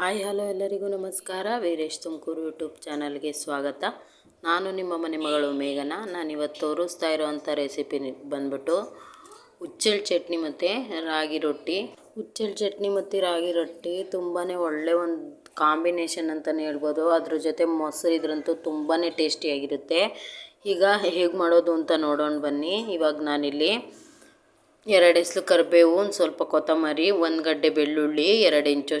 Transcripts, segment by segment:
Hi, hello ಎಲ್ಲರಿಗೂ ನಮಸ್ಕಾರ. Veeresh Tumakuru YouTube ಚಾನಲ್ಗೆ ಸ್ವಾಗತ. ನಾನು ನಿಮ್ಮ ಮನೆ ಮಗಳು ಮೇಘನ. ನಾನು ಇವತ್ತು ತೋರಿಸ್ತಾ ಇರೋವಂಥ ರೆಸಿಪಿ ಬಂದ್ಬಿಟ್ಟು ಉಚ್ಚಲ್ ಚಟ್ನಿ ಮತ್ತು ರಾಗಿ ರೊಟ್ಟಿ. ಉಚ್ಚಲ್ ಚಟ್ನಿ ಮತ್ತು ರಾಗಿ ರೊಟ್ಟಿ ತುಂಬಾ ಒಳ್ಳೆ ಒಂದು ಕಾಂಬಿನೇಷನ್ ಅಂತಲೇ ಹೇಳ್ಬೋದು. ಅದ್ರ ಜೊತೆ ಮೊಸರು ಇದ್ರಂತೂ ತುಂಬಾ ಟೇಸ್ಟಿಯಾಗಿರುತ್ತೆ ಈಗ ಹೇಗೆ ಮಾಡೋದು ಅಂತ ನೋಡೋಣ ಬನ್ನಿ. ಇವಾಗ ನಾನಿಲ್ಲಿ ಎರಡು ಎಸ್ಲು ಕರಿಬೇವು, ಒಂದು ಸ್ವಲ್ಪ ಕೊತ್ತಂಬರಿ, ಒಂದು ಗಡ್ಡೆ ಬೆಳ್ಳುಳ್ಳಿ, ಎರಡು ಇಂಚು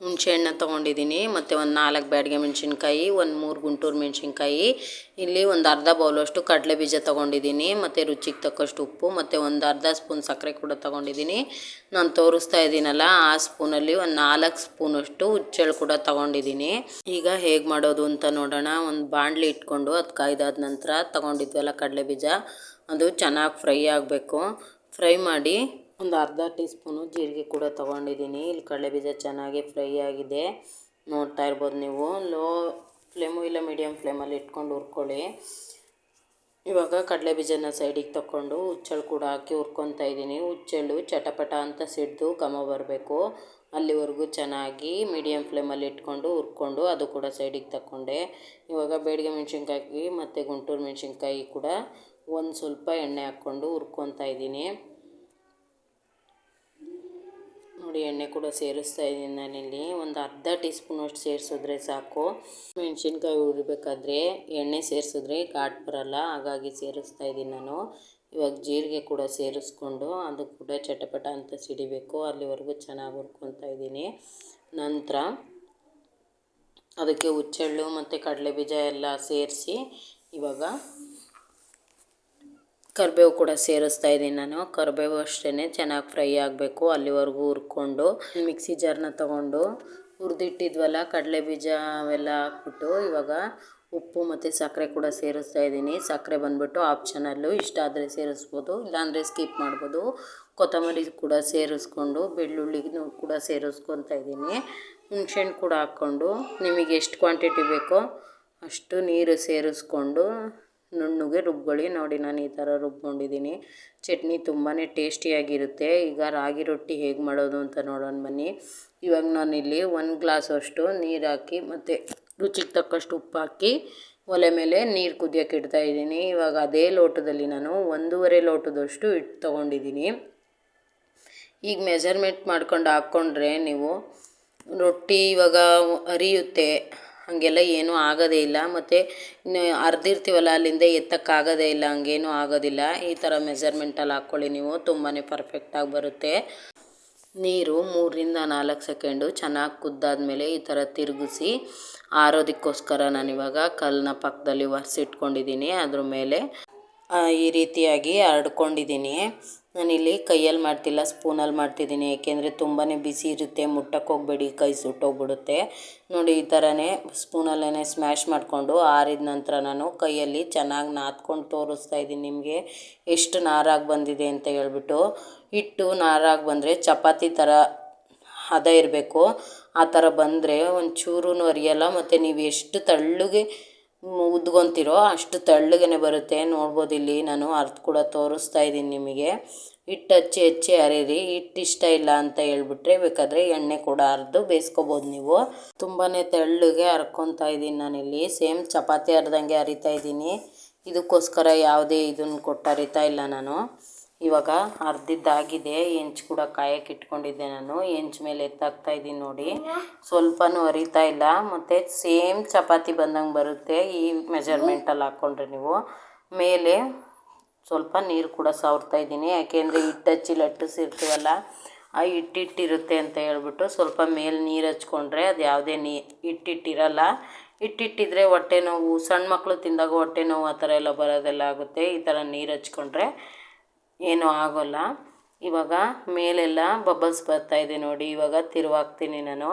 ಹುಣಸೆಹಣ್ಣು ತೊಗೊಂಡಿದ್ದೀನಿ. ಮತ್ತು ಒಂದು ನಾಲ್ಕು ಬ್ಯಾಡಿಗೆ ಮೆಣಸಿನ್ಕಾಯಿ, ಒಂದು ಮೂರು ಗುಂಟೂರು ಮೆಣಸಿನ್ಕಾಯಿ. ಇಲ್ಲಿ ಒಂದು ಅರ್ಧ ಬೌಲಷ್ಟು ಕಡಲೆ ಬೀಜ ತೊಗೊಂಡಿದ್ದೀನಿ. ಮತ್ತು ರುಚಿಗೆ ತಕ್ಕಷ್ಟು ಉಪ್ಪು, ಮತ್ತು ಒಂದು ಅರ್ಧ ಸ್ಪೂನ್ ಸಕ್ಕರೆ ಕೂಡ ತೊಗೊಂಡಿದ್ದೀನಿ. ನಾನು ತೋರಿಸ್ತಾ ಇದ್ದೀನಲ್ಲ, ಆ ಸ್ಪೂನಲ್ಲಿ ಒಂದು ನಾಲ್ಕು ಸ್ಪೂನಷ್ಟು ಹುಚ್ಚೆಳ್ಳು ಕೂಡ ತೊಗೊಂಡಿದ್ದೀನಿ. ಈಗ ಹೇಗೆ ಮಾಡೋದು ಅಂತ ನೋಡೋಣ. ಒಂದು ಬಾಣಲಿ ಇಟ್ಕೊಂಡು ಅದು ಕಾಯ್ದಾದ ನಂತರ ತೊಗೊಂಡಿದ್ವಲ್ಲ ಕಡಲೆ ಬೀಜ. ಅದು ಚೆನ್ನಾಗಿ ಫ್ರೈ ಆಗಬೇಕು. ಫ್ರೈ ಮಾಡಿ ಒಂದು ಅರ್ಧ ಟೀ ಸ್ಪೂನು ಜೀರಿಗೆ ಕೂಡ ತೊಗೊಂಡಿದ್ದೀನಿ. ಇಲ್ಲಿ ಕಡಲೆ ಬೀಜ ಚೆನ್ನಾಗಿ ಫ್ರೈ ಆಗಿದೆ. ನೋಡ್ತಾ ಇರ್ಬೋದು ನೀವು. ಲೋ ಫ್ಲೇಮು ಇಲ್ಲ ಮೀಡಿಯಮ್ ಫ್ಲೇಮಲ್ಲಿ ಇಟ್ಕೊಂಡು ಹುರ್ಕೊಳ್ಳಿ. ಇವಾಗ ಕಡಲೆ ಬೀಜನ ಸೈಡಿಗೆ ತಗೊಂಡು ಹುಚ್ಚಳು ಕೂಡ ಹಾಕಿ ಹುರ್ಕೊತಾ ಇದ್ದೀನಿ. ಹುಚ್ಚೆಳು ಚಟಪಟ ಅಂತ ಸಿಡ್ದು ಘಮ ಬರಬೇಕು. ಅಲ್ಲಿವರೆಗೂ ಚೆನ್ನಾಗಿ ಮೀಡಿಯಮ್ ಫ್ಲೇಮಲ್ಲಿ ಇಟ್ಕೊಂಡು ಹುರ್ಕೊಂಡು ಅದು ಕೂಡ ಸೈಡಿಗೆ ತಗೊಂಡೆ ಇವಾಗ ಬೇಡಿಗೆ ಮೆಣಸಿನ್ಕಾಯಿ ಮತ್ತು ಗುಂಟೂರು ಮೆಣಸಿನ್ಕಾಯಿ ಕೂಡ ಒಂದು ಸ್ವಲ್ಪ ಎಣ್ಣೆ ಹಾಕ್ಕೊಂಡು ಹುರ್ಕೊತಾ ಇದ್ದೀನಿ. ನೋಡಿ ಎಣ್ಣೆ ಕೂಡ ಸೇರಿಸ್ತಾ ಇದ್ದೀನಿ ನಾನಿಲ್ಲಿ. ಒಂದು ಅರ್ಧ ಟೀ ಸ್ಪೂನಷ್ಟು ಸೇರಿಸಿದ್ರೆ ಸಾಕು. ಮೆಣಸಿನ್ಕಾಯಿ ಹುರಿಬೇಕಾದ್ರೆ ಎಣ್ಣೆ ಸೇರಿಸಿದ್ರೆ ಘಾಟ್ ಬರಲ್ಲ, ಹಾಗಾಗಿ ಸೇರಿಸ್ತಾ ಇದ್ದೀನಿ ನಾನು. ಇವಾಗ ಜೀರಿಗೆ ಕೂಡ ಸೇರಿಸ್ಕೊಂಡು ಅದು ಕೂಡ ಚಟಪಟ ಅಂತ ಸಿಡಿಬೇಕು. ಅಲ್ಲಿವರೆಗೂ ಚೆನ್ನಾಗಿ ಹುರ್ಕೊತಾ ಇದ್ದೀನಿ. ನಂತರ ಅದಕ್ಕೆ ಹುಚ್ಚೆಳ್ಳು ಮತ್ತು ಕಡಲೆ ಬೀಜ ಎಲ್ಲ ಸೇರಿಸಿ ಇವಾಗ ಕರಿಬೇವು ಕೂಡ ಸೇರಿಸ್ತಾ ಇದ್ದೀನಿ ನಾನು. ಕರಿಬೇವು ಅಷ್ಟೇ ಚೆನ್ನಾಗಿ ಫ್ರೈ ಆಗಬೇಕು. ಅಲ್ಲಿವರೆಗೂ ಹುರ್ಕೊಂಡು, ಮಿಕ್ಸಿ ಜಾರ್ನ ತೊಗೊಂಡು ಹುರಿದಿಟ್ಟಿದ್ವಲ್ಲ ಕಡಲೆ ಬೀಜ ಅವೆಲ್ಲ ಹಾಕ್ಬಿಟ್ಟು ಇವಾಗ ಉಪ್ಪು ಮತ್ತು ಸಕ್ಕರೆ ಕೂಡ ಸೇರಿಸ್ತಾ ಇದ್ದೀನಿ. ಸಕ್ಕರೆ ಬಂದುಬಿಟ್ಟು ಆಪ್ಷನಲ್ಲು, ಇಷ್ಟ ಆದರೆ ಸೇರಿಸ್ಬೋದು, ಇಲ್ಲಾಂದರೆ ಸ್ಕಿಪ್ ಮಾಡ್ಬೋದು. ಕೊತ್ತಂಬರಿ ಕೂಡ ಸೇರಿಸ್ಕೊಂಡು, ಬೆಳ್ಳುಳ್ಳಿನೂ ಕೂಡ ಸೇರಿಸ್ಕೊತಾ ಇದ್ದೀನಿ. ಹುಣ್ಸೆಹಣ್ಣು ಕೂಡ ಹಾಕ್ಕೊಂಡು, ನಿಮಗೆ ಎಷ್ಟು ಕ್ವಾಂಟಿಟಿ ಬೇಕೋ ಅಷ್ಟು ನೀರು ಸೇರಿಸ್ಕೊಂಡು ನುಣ್ಣಗೆ ರುಬ್ಕೊಳ್ಳಿ. ನೋಡಿ, ನಾನು ಈ ಥರ ರುಬ್ಕೊಂಡಿದ್ದೀನಿ. ಚಟ್ನಿ ತುಂಬಾ ಟೇಸ್ಟಿಯಾಗಿರುತ್ತೆ. ಈಗ ರಾಗಿ ರೊಟ್ಟಿ ಹೇಗೆ ಮಾಡೋದು ಅಂತ ನೋಡೋಣ ಬನ್ನಿ. ಇವಾಗ ನಾನು ಇಲ್ಲಿ ಒಂದು ಗ್ಲಾಸಷ್ಟು ನೀರು ಹಾಕಿ ಮತ್ತು ರುಚಿಗೆ ತಕ್ಕಷ್ಟು ಉಪ್ಪು ಹಾಕಿ ಒಲೆ ಮೇಲೆ ನೀರು ಕುದಿಯೋಕೆ ಇಡ್ತಾಯಿದ್ದೀನಿ ಇವಾಗ ಅದೇ ಲೋಟದಲ್ಲಿ ನಾನು ಒಂದೂವರೆ ಲೋಟದಷ್ಟು ಹಿಟ್ಟು ತೊಗೊಂಡಿದ್ದೀನಿ. ಈಗ ಮೆಜರ್ಮೆಂಟ್ ಮಾಡ್ಕೊಂಡು ಹಾಕ್ಕೊಂಡ್ರೆ ನೀವು ರೊಟ್ಟಿ ಇವಾಗ ಅರಿಯುತ್ತೆ. ಹಾಗೆಲ್ಲ ಏನೂ ಆಗೋದೇ ಇಲ್ಲ. ಮತ್ತು ಇನ್ನು ಅರ್ದಿರ್ತೀವಲ್ಲ ಅಲ್ಲಿಂದ ಎತ್ತಕ್ಕಾಗೋದೇ ಇಲ್ಲ, ಹಂಗೇನೂ ಆಗೋದಿಲ್ಲ. ಈ ಥರ ಮೆಜರ್ಮೆಂಟಲ್ಲಿ ಹಾಕ್ಕೊಳ್ಳಿ ನೀವು ತುಂಬಾ ಪರ್ಫೆಕ್ಟಾಗಿ ಬರುತ್ತೆ. ನೀರು ಮೂರರಿಂದ ನಾಲ್ಕು ಸೆಕೆಂಡು ಚೆನ್ನಾಗಿ ಕುದ್ದಾದ್ಮೇಲೆ ಈ ಥರ ತಿರುಗಿಸಿ ಆರೋದಕ್ಕೋಸ್ಕರ ನಾನಿವಾಗ ಕಲ್ಲನ್ನ ಪಕ್ಕದಲ್ಲಿ ಒರೆಸಿಟ್ಕೊಂಡಿದ್ದೀನಿ. ಅದ್ರ ಮೇಲೆ ಈ ರೀತಿಯಾಗಿ ಹರಡ್ಕೊಂಡಿದ್ದೀನಿ ನಾನಿಲ್ಲಿ ಕೈಯಲ್ಲಿ ಮಾಡ್ತಿಲ್ಲ, ಸ್ಪೂನಲ್ಲಿ ಮಾಡ್ತಿದ್ದೀನಿ. ಏಕೆಂದರೆ ತುಂಬಾ ಬಿಸಿ ಇರುತ್ತೆ, ಮುಟ್ಟಕ್ಕೆ ಹೋಗಬೇಡಿ, ಕೈ ಸುಟ್ಟೋಗ್ಬಿಡುತ್ತೆ. ನೋಡಿ, ಈ ಥರನೇ ಸ್ಪೂನಲ್ಲೇ ಸ್ಮ್ಯಾಶ್ ಮಾಡಿಕೊಂಡು ಆರಿದ ನಂತರ ನಾನು ಕೈಯಲ್ಲಿ ಚೆನ್ನಾಗಿ ನಾದ್ಕೊಂಡು ತೋರಿಸ್ತಾ ಇದ್ದೀನಿ ನಿಮಗೆ. ಎಷ್ಟು ನಾರಾಗಿ ಬಂದಿದೆ ಅಂತ ಹೇಳ್ಬಿಟ್ಟು. ಹಿಟ್ಟು ನಾರಾಗಿ ಬಂದರೆ ಚಪಾತಿ ಥರ ಹದ ಇರಬೇಕು. ಆ ಥರ ಬಂದರೆ ಒಂಚೂರು ಅರಿಯಲ್ಲ ಮತ್ತು ನೀವು ಎಷ್ಟು ತಳ್ಳಗೆ ಉದ್ಕೊತಿರೋ ಅಷ್ಟು ತೆಳ್ಳಗೆ ಬರುತ್ತೆ. ನೋಡ್ಬೋದು ಇಲ್ಲಿ ನಾನು ಅರ್ದು ಕೂಡ ತೋರಿಸ್ತಾ ಇದ್ದೀನಿ ನಿಮಗೆ. ಹಿಟ್ಟು ಹಚ್ಚಿ ಹಚ್ಚಿ ಅರೀರಿ. ಹಿಟ್ಟು ಇಷ್ಟ ಇಲ್ಲ ಅಂತ ಹೇಳ್ಬಿಟ್ರೆ ಬೇಕಾದರೆ ಎಣ್ಣೆ ಕೂಡ ಅರ್ದು ಬೇಯಿಸ್ಕೋಬೋದು ನೀವು. ತುಂಬಾ ತೆಳ್ಳಗೆ ಹರ್ಕೊತಾ ಇದ್ದೀನಿ ನಾನಿಲ್ಲಿ. ಸೇಮ್ ಚಪಾತಿ ಅರ್ದಂಗೆ ಅರಿತಾ ಇದ್ದೀನಿ. ಇದಕ್ಕೋಸ್ಕರ ಯಾವುದೇ ಇದನ್ನು ಕೊಟ್ಟು ಅರಿತಾ ಇಲ್ಲ ನಾನು. ಇವಾಗ ಅರ್ಧಿದ್ದಾಗಿದೆ ಹೆಂಚು ಕೂಡ ಕಾಯಕ್ಕೆ ಇಟ್ಕೊಂಡಿದ್ದೆ ನಾನು. ಹೆಂಚು ಮೇಲೆ ಎತ್ತಾಕ್ತಾ ಇದ್ದೀನಿ ನೋಡಿ. ಸ್ವಲ್ಪನೂ ಅರಿತಾ ಇಲ್ಲ. ಮತ್ತು ಸೇಮ್ ಚಪಾತಿ ಬಂದಂಗೆ ಬರುತ್ತೆ. ಈ ಮೆಜರ್ಮೆಂಟಲ್ಲಿ ಹಾಕ್ಕೊಂಡ್ರೆ ನೀವು. ಮೇಲೆ ಸ್ವಲ್ಪ ನೀರು ಕೂಡ ಸವರ್ತಾ ಇದ್ದೀನಿ. ಯಾಕೆಂದರೆ ಹಿಟ್ಟು ಹಚ್ಚಿ ಲಟ್ಟಿಸಿರ್ತೀವಲ್ಲ ಆ ಹಿಟ್ಟಿಟ್ಟಿರುತ್ತೆ ಅಂತ ಹೇಳ್ಬಿಟ್ಟು ಸ್ವಲ್ಪ ಮೇಲೆ ನೀರು ಹಚ್ಕೊಂಡ್ರೆ ಅದು ಯಾವುದೇ ನೀ, ಹಿಟ್ಟಿಟ್ಟಿರಲ್ಲ. ಹಿಟ್ಟಿಟ್ಟಿದ್ರೆ ಹೊಟ್ಟೆ ನೋವು, ಸಣ್ಣ ಮಕ್ಕಳು ತಿಂದಾಗ ಹೊಟ್ಟೆ ನೋವು ಆ ಥರ ಎಲ್ಲ ಬರೋದೆಲ್ಲ ಆಗುತ್ತೆ. ಈ ಥರ ನೀರು ಹಚ್ಕೊಂಡ್ರೆ ಏನೂ ಆಗೋಲ್ಲ. ಇವಾಗ ಮೇಲೆಲ್ಲ ಬಬಲ್ಸ್ ಬರ್ತಾಯಿದೆ ನೋಡಿ, ಇವಾಗ ತಿರುವಾಕ್ತೀನಿ ನಾನು.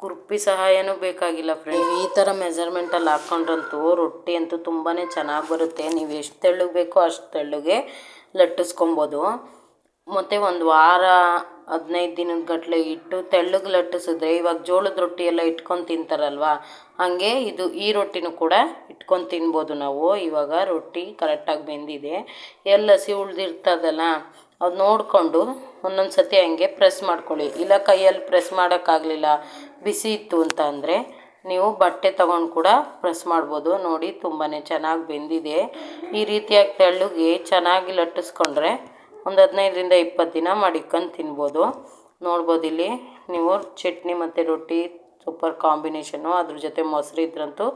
ಕುರ್ಪಿ ಸಹಾಯನೂ ಬೇಕಾಗಿಲ್ಲ ಫ್ರೆಂಡ್ ಈ ಥರ ಮೆಜರ್ಮೆಂಟಲ್ಲಿ ಹಾಕ್ಕೊಂಡ್ರಂತೂ ರೊಟ್ಟಿ ಅಂತೂ ತುಂಬಾ ಚೆನ್ನಾಗಿ ಬರುತ್ತೆ. ನೀವು ಎಷ್ಟು ತೆಳ್ಳಗೆ ಬೇಕೋ ಅಷ್ಟು ತೆಳ್ಳಗೆ ಲಟ್ಟಿಸ್ಕೊಬೋದು. ಮತ್ತು ಒಂದು ವಾರ, ಹದಿನೈದು ದಿನದ ಗಟ್ಟಲೆ ಇಟ್ಟು ತೆಳ್ಳಗೆ ಲಟ್ಟಿಸಿದ್ರೆ ಇವಾಗ ಜೋಳದ ರೊಟ್ಟಿ ಎಲ್ಲ ಇಟ್ಕೊಂಡು ತಿಂತಾರಲ್ವ? ಹಾಗೆ ಇದು ಈ ರೊಟ್ಟಿನೂ ಕೂಡ ಇಟ್ಕೊಂಡು ತಿನ್ಬೋದು ನಾವು. ಇವಾಗ ರೊಟ್ಟಿ ಕರೆಕ್ಟಾಗಿ ಬೆಂದಿದೆ. ಎಲ್ಲ ಹಸಿ ಉಳ್ದಿರ್ತದಲ್ಲ, ಅದು ನೋಡಿಕೊಂಡು ಒಂದೊಂದು ಸತಿ ಹಂಗೆ ಪ್ರೆಸ್ ಮಾಡ್ಕೊಳ್ಳಿ. ಇಲ್ಲ ಕೈಯಲ್ಲಿ ಪ್ರೆಸ್ ಮಾಡೋಕ್ಕಾಗಲಿಲ್ಲ, ಬಿಸಿ ಇತ್ತು ಅಂತ ಅಂದರೆ ನೀವು ಬಟ್ಟೆ ತಗೊಂಡು ಕೂಡ ಪ್ರೆಸ್ ಮಾಡ್ಬೋದು. ನೋಡಿ ತುಂಬಾ ಚೆನ್ನಾಗಿ ಬೆಂದಿದೆ. ಈ ರೀತಿಯಾಗಿ ತೆಳ್ಳಗೆ ಚೆನ್ನಾಗಿ ಲಟ್ಟಿಸ್ಕೊಂಡ್ರೆ ಒಂದು ಹದಿನೈದರಿಂದ ಇಪ್ಪತ್ತು ದಿನ ಮಡಿಕೊಂಡು ತಿನ್ಬೋದು. ನೋಡ್ಬೋದು ಇಲ್ಲಿ ನೀವು ಚಟ್ನಿ ಮತ್ತು ರೊಟ್ಟಿ ಸೂಪರ್ ಕಾಂಬಿನೇಷನ್ನು ಅದ್ರ ಜೊತೆ ಮೊಸರು ಇದ್ರಂತೂ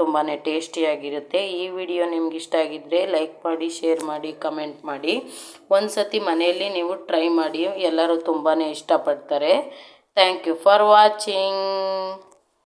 ತುಂಬಾ ಟೇಸ್ಟಿಯಾಗಿರುತ್ತೆ. ಈ ವಿಡಿಯೋ ನಿಮ್ಗೆ ಇಷ್ಟ ಆಗಿದ್ದರೆ ಲೈಕ್ ಮಾಡಿ, ಶೇರ್ ಮಾಡಿ, ಕಮೆಂಟ್ ಮಾಡಿ. ಒಂದು ಸತಿ ಮನೆಯಲ್ಲಿ ನೀವು ಟ್ರೈ ಮಾಡಿ, ಎಲ್ಲರೂ ತುಂಬಾ ಇಷ್ಟಪಡ್ತಾರೆ. Thank you for watching.